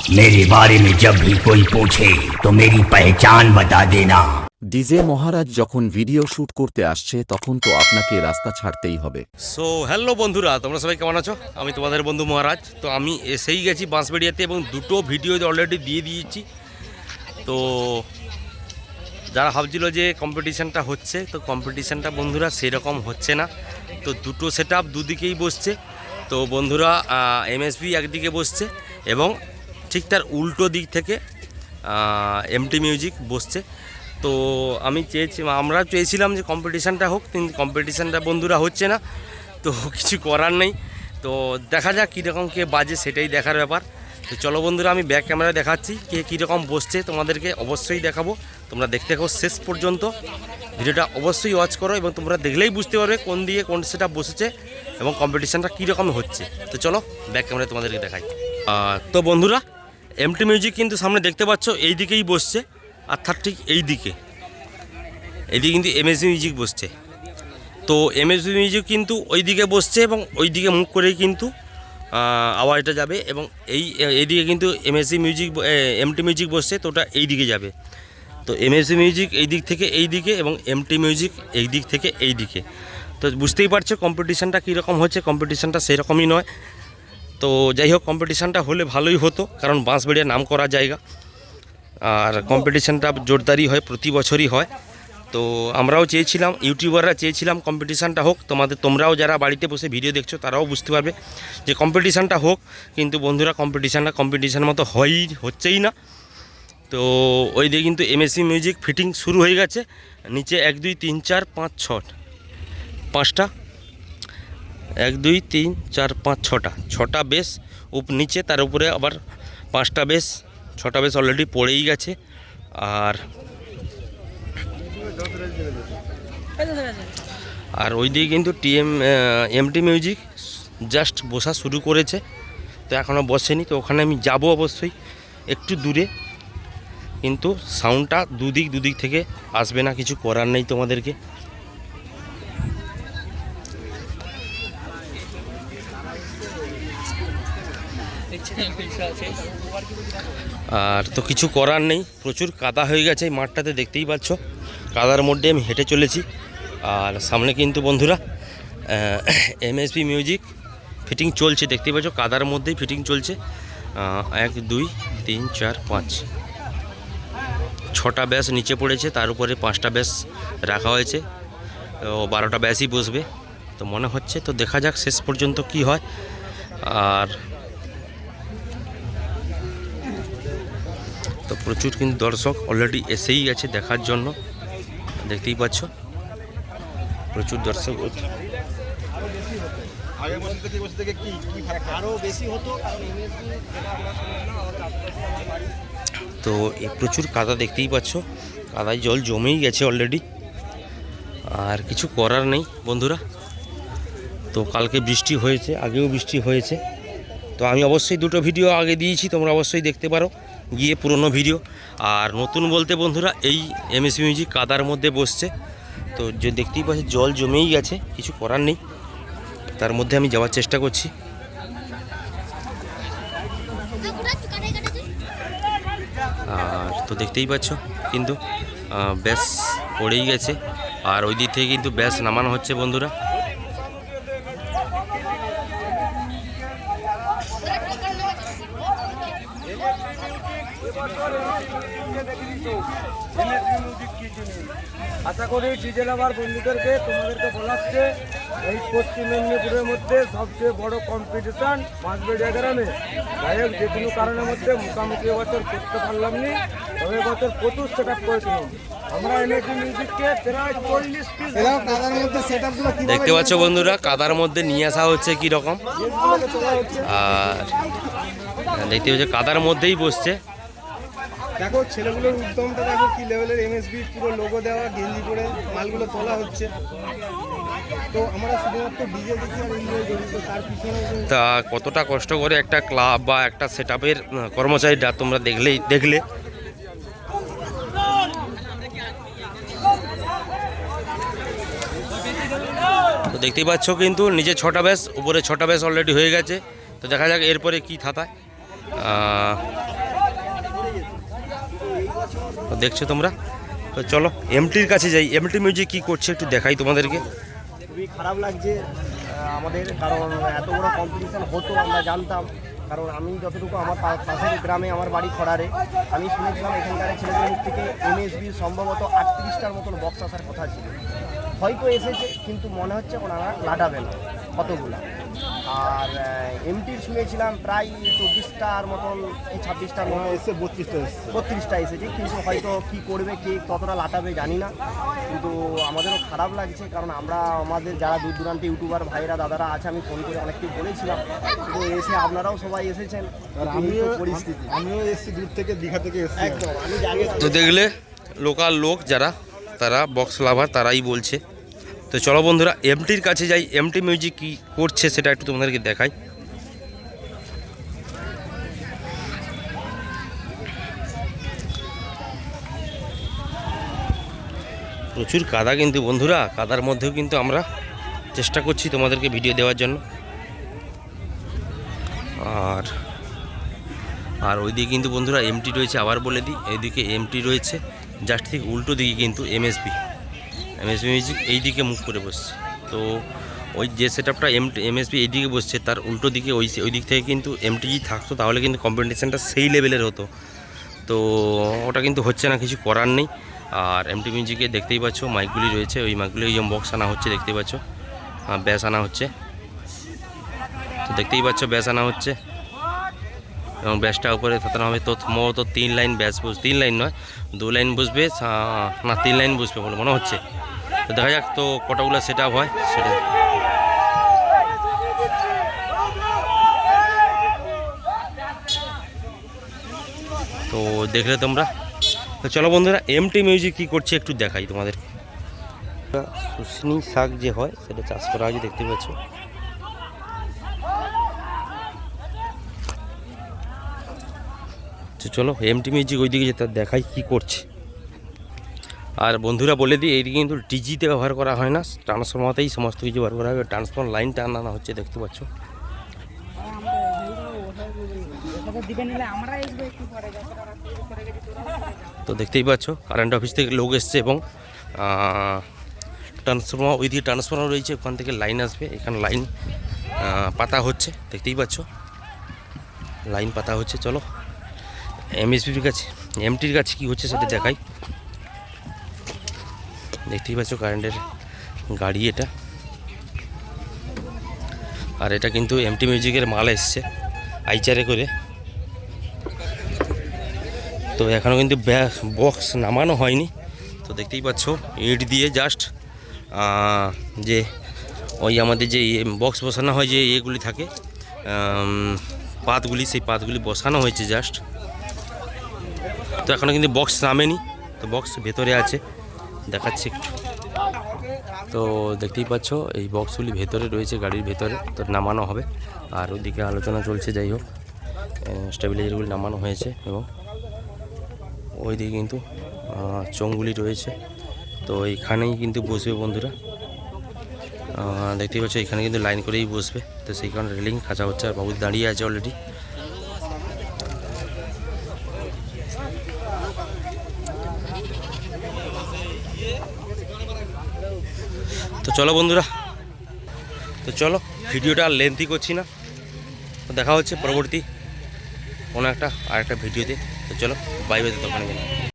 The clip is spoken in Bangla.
मेरे बारे में जब भी कोई पूछे तो मेरी पहचान बता देना ডিজে মহারাজ যখন ভিডিও শুট করতে আসছে তখন তো আপনাকে রাস্তা ছাড়তেই হবে সো হ্যালো বন্ধুরা তোমরা সবাই কেমন আছো আমি তোমাদের বন্ধু মহারাজ তো আমি এসেই গেছি বাঁশবেড়িয়াতে এবং দুটো ভিডিও অলরেডি দিয়ে দিয়েছি তো যারা ভাবছিল যে কম্পিটিশানটা হচ্ছে তো কম্পিটিশানটা বন্ধুরা সেরকম হচ্ছে না তো দুটো সেট আপ দুদিকেই বসছে তো বন্ধুরা এমএসবি একদিকে বসছে এবং ঠিক তার উল্টো দিক থেকে এমটি মিউজিক বসছে। তো আমি চেয়েছি, আমরা চেয়েছিলাম যে কম্পিটিশানটা হোক, কিন্তু কম্পিটিশানটা বন্ধুরা হচ্ছে না, তো কিছু করার নেই। তো দেখা যাক কীরকম কে বাজে সেটাই দেখার ব্যাপার। তো চলো বন্ধুরা, আমি ব্যাক ক্যামেরা দেখাচ্ছি, কে কীরকম বসছে তোমাদেরকে অবশ্যই দেখাবো। তোমরা দেখতে থাকো শেষ পর্যন্ত। ভিডিওটা অবশ্যই ওয়াচ করো এবং তোমরা দেখলেই বুঝতে পারবে কোন দিকে কোন সেটা বসেছে এবং কম্পিটিশানটা কীরকম হচ্ছে। তো চলো ব্যাক ক্যামেরা তোমাদেরকে দেখাই। তো বন্ধুরা এমটি মিউজিক কিন্তু সামনে দেখতে পাচ্ছ এই দিকেই বসছে। আর তার ঠিক এই দিকে এইদিকে কিন্তু এমএসবি মিউজিক বসছে। তো এমএসবি মিউজিক কিন্তু ওই দিকে বসছে এবং ওই দিকে মুখ করেই কিন্তু আওয়াজটা যাবে এবং এই, এইদিকে কিন্তু এমএসসি মিউজিক এমটি মিউজিক বসছে, তো ওটা এই দিকে যাবে। তো এমএসসি মিউজিক এই দিক থেকে এই দিকে এবং এমটি মিউজিক এই দিক থেকে এই দিকে তো বুঝতেই পারছ কম্পিটিশানটা কীরকম হচ্ছে কম্পিটিশানটা সেরকমই নয়। তো যাই হোক কম্পিটিশানটা হলে ভালোই হতো, কারণ বাঁশবেড়িয়া নাম করা জায়গা। আর কম্পিটিশানটা জোরদারি হয়, প্রতি বছরই হয়। তো আমরাও চেয়েছিলাম ইউটিউবাররা চেয়েছিলাম কম্পিটিশানটা হোক। তোমাদের, তোমরাও যারা বাড়িতে বসে ভিডিও দেখছ, তারাও বুঝতে পারবে যে কম্পিটিশানটা হোক, কিন্তু বন্ধুরা কম্পিটিশানটা কম্পিটিশান মতো হয়ই, হচ্ছেই না। তো ওই দিয়ে কিন্তু এমএসসি মিউজিক ফিটিং শুরু হয়ে গেছে, নিচে এক, দুই, তিন, চার, পাঁচ ছ পাঁচটা। এক, দুই, তিন, চার, পাঁচ, ছটা। ছটা বেস উপ, নিচে তার উপরে আবার পাঁচটা বেস ছটা বেস অলরেডি পড়েই গেছে। আর আর ওই দিকে কিন্তু টিএম এমটি মিউজিক জাস্ট বসা শুরু করেছে। তো এখনও বসেনি, তো ওখানে আমি যাব অবশ্যই একটু দূরে। কিন্তু সাউন্ডটা দুদিক দুদিক থেকে আসবে না, কিছু করার নেই তোমাদেরকে। আর তো কিছু করার নেই, প্রচুর কাদা হয়ে গেছে এই মাঠটাতে, দেখতেই পাচ্ছ। কাদার মধ্যে আমি হেঁটে চলেছি। আর সামনে কিন্তু বন্ধুরা এমএসপি মিউজিক ফিটিং চলছে, দেখতেই পাচ্ছ, কাদার মধ্যেই ফিটিং চলছে। এক, দুই, তিন, চার, পাঁচ। ছটা ব্যাস নিচে পড়েছে, তার উপরে পাঁচটা ব্যাস রাখা হয়েছে। ও, বারোটা ব্যাসই বসবে। তো মনে হচ্ছে, তো দেখা যাক শেষ পর্যন্ত কি হয়। আর তো প্রচুর কিন্তু দর্শক অলরেডি এসেই গেছে দেখার জন্য। দেখতেই পাচ্ছ। প্রচুর দর্শক। তো এ প্রচুর কাদা দেখতেই পাচ্ছ। কাদায় জল জমেই গেছে অলরেডি আর কিছু করার নেই বন্ধুরা। তো কালকে বৃষ্টি হয়েছে আগেও বৃষ্টি হয়েছে। তো আমি অবশ্যই দুটো ভিডিও আগে দিয়েছি তোমরা অবশ্যই দেখতে পারো। গিয়ে পুরনো ভিডিও। আর নতুন বলতে বন্ধুরা, এই এমএস মিউজিক কাদার মধ্যে বসছে। তো যে দেখতেই পাচ্ছি জল জমেই গেছে, কিছু করার নেই। তার মধ্যে আমি যাওয়ার চেষ্টা করছি। আর তো দেখতেই পাচ্ছ, কিন্তু ব্যাস পড়েই গেছে। আর ওই দিক থেকে কিন্তু ব্যাস নামানো হচ্ছে বন্ধুরা। আশা করি ডিজেল আবার বন্ধুদেরকে তোমাদেরকে বলাচ্ছে এই পশ্চিম মেদিনীপুরের মধ্যে সবচেয়ে বড় কম্পিটিশন মাঝবেড়িয়া গ্রামে। যাই হোক যে কোনো কারণের মধ্যে মুখামুখি এবছর করতে পারলাম নি তবে এবছর প্রচুর সেট আপ করেছিলাম। আমরা এনেছি মিউজিককে প্রায় চল্লিশ পিস তাদের মধ্যে সেট আপগুলো দেখতে পাচ্ছ বন্ধুরা কাদার মধ্যে নিয়ে আসা হচ্ছে কি রকম আর দেখতে পাচ্ছ কাদার মধ্যেই বসছে। দেখো, ছেলেগুলোর উদ্যমটা দেখো, কি লেভেলের এমএসবি পুরো লোগো দেওয়া, গেঞ্জি করে মালগুলো তোলা হচ্ছে। তো আমরা শুধুমাত্র ডিজে দেখি আর এনজয় করি, তো তার পিছনে তা কতটা কষ্ট করে একটা ক্লাব বা একটা সেট আপের কর্মচারীরা তোমরা দেখলেই, দেখলে। তো দেখতেই পাচ্ছ কিন্তু নিচে ছটা ব্যাস, উপরে ছটা ব্যাস অলরেডি হয়ে গেছে। তো দেখা যাক এরপরে কি থাতায়। দেখছ তোমরা? তো চলো এমটির কাছে যাই। এমটি মিউজিক কী করছে একটু দেখাই তোমাদেরকে। খুবই খারাপ লাগছে আমাদের, কারণ এত বড় কম্পিটিশন হতো, আমরা জানতাম। কারণ আমি যতটুকু আমার পাশের গ্রামে আমার বাড়ি খড়ারে, আমি শুনেছিলাম এখানকার ছেলেদের থেকে এমএসবি সম্ভবত আটত্রিশটার মতন বক্স আসার কথা ছিল। হয়তো এসেছে, কিন্তু মনে হচ্ছে ওনারা লাটাবে না কতগুলো। এমটির শুনেছিলাম প্রায় চব্বিশটার মতন কি ছাব্বিশটার মতো এসে বত্রিশটা এসেছে। বত্রিশটা এসেছে কিন্তু হয়তো কি করবে কে কতটা লাটাবে জানি না। কিন্তু আমাদেরও খারাপ লাগছে কারণ আমরা আমাদের যারা দূর দূরান্তে ইউটিউবার ভাইরা দাদারা আছে আমি ফোন করে অনেককে বলেছিলাম। তো এসে আপনারাও সবাই এসেছেন। আমিও পরিস্থিতি। আমিও এসেছি দূর থেকে দীঘা থেকে এসেছি। একদম আমি জানি তো দেখলে লোকাল লোক যারা তারা বক্স লাভার তারাই বলছে। তো চলো বন্ধুরা এমটির কাছে যাই। এমটি মিউজিক কী করছে সেটা একটু তোমাদেরকে দেখাই। প্রচুর কাদা কিন্তু বন্ধুরা, কাদার মধ্যেও কিন্তু আমরা চেষ্টা করছি তোমাদেরকে ভিডিও দেওয়ার জন্য। আর আর ওইদিকে কিন্তু বন্ধুরা এমটি রয়েছে, আবার বলে দিই এইদিকে এমটি রয়েছে জাস্ট ঠিক উল্টো দিকে কিন্তু এমএসবি এমএসবি মিউজিক এই দিকে মুখ করে বসছে। তো ওই যে সেট আপটা এম এমএসবি এই দিকে বসছে, তার উল্টো দিকে ওই ওই দিক থেকে কিন্তু এমটিজি থাকতো, তাহলে কিন্তু কম্পিটিশানটা সেই লেভেলের হতো। তো ওটা কিন্তু হচ্ছে না, কিছু করার নেই। আর এমটি মিউজিকে দেখতেই পাচ্ছ মাইকগুলি রয়েছে। ওই মাইকগুলি ওই বক্স আনা হচ্ছে, দেখতেই পাচ্ছ। ব্যাস আনা হচ্ছে। তো দেখতেই পাচ্ছ, ব্যাস আনা হচ্ছে। এবং ব্যাসটা উপরে থাকানো হবে। তো সম্ভবত তিন লাইন ব্যাস বস, তিন লাইন নয়, দু লাইন বসবে না, তিন লাইন বসবে বলে মনে হচ্ছে। তো দেখা যাক, তো কটাগুলো সেট আপ হয়, সেটা। তো দেখলে তোমরা। তো চলো বন্ধুরা এমটি মিউজিক কী করছে একটু দেখাই তোমাদের। শুশনি শাক যে হয় সেটা চাষ করা হয় দেখতে পাচ্ছ। চলো এমটি মিউজিক ওইদিকে যেতে দেখাই কি করছে। আর বন্ধুরা বলে দিই এইদিকে কিন্তু টিজিতে ব্যবহার করা হয় না ট্রান্সফর্মাতেই সমস্ত কিছু ব্যবহার করা হয়। ট্রান্সফর্ম লাইনটা আনানো হচ্ছে দেখতে পাচ্ছ দিবে নিলে আমরা আসব একটু পরে যখন ওরা শুরু করে গেছে তোরা তো দেখতেই পাচ্ছ কারেন্ট অফিস থেকে লোক এসছে এবং ট্রান্সফর্মার ওই দিকে ট্রান্সফর্মার রয়েছে, ওখান থেকে লাইন আসবে, এখানে লাইন পাতা হচ্ছে, দেখতেই পাচ্ছ। লাইন পাতা হচ্ছে, চলো। এমএসপির কাছে এমটির কাছে কী হচ্ছে সেটা দেখাই। দেখতেই পাচ্ছ কারেন্টের গাড়ি এটা। আর এটা কিন্তু এমটি মিউজিকের মাল এসছে, আইচারে করে। তো এখনও কিন্তু বক্স নামানো হয়নি। তো দেখতেই পাচ্ছ, ইট দিয়ে জাস্ট যে ওই আমাদের যে বক্স বসানো হয় যে এগুলি থাকে পাতগুলি, সেই পাতগুলি বসানো হয়েছে জাস্ট তো এখনও কিন্তু বক্স নামেনি, তো বক্স ভেতরে আছে, দেখাচ্ছি একটু। তো দেখতেই পাচ্ছ, এই বক্সগুলি ভেতরে রয়েছে, গাড়ির ভেতরে, তো নামানো হবে। আর ওদিকে আলোচনা চলছে, যাই হোক স্টেবিলাইজারগুলি নামানো হয়েছে, এবং ওইদিকে কিন্তু আহ, চোঙগুলি রয়েছে। তো এইখানেই কিন্তু বসবে বন্ধুরা। দেখতেই পাচ্ছ এখানে কিন্তু লাইন করেই বসবে। তো সেই কারণে রেলিং খাঁচা হচ্ছে আর বাবু দাঁড়িয়ে আছে অলরেডি তো চলো বন্ধুরা তো চলো ভিডিওটা আর লেন্থই করছি না। দেখা হচ্ছে পরবর্তী কোনো একটা আর একটা ভিডিওতে। তো চলো বাই বাই দোকানে গেলাম।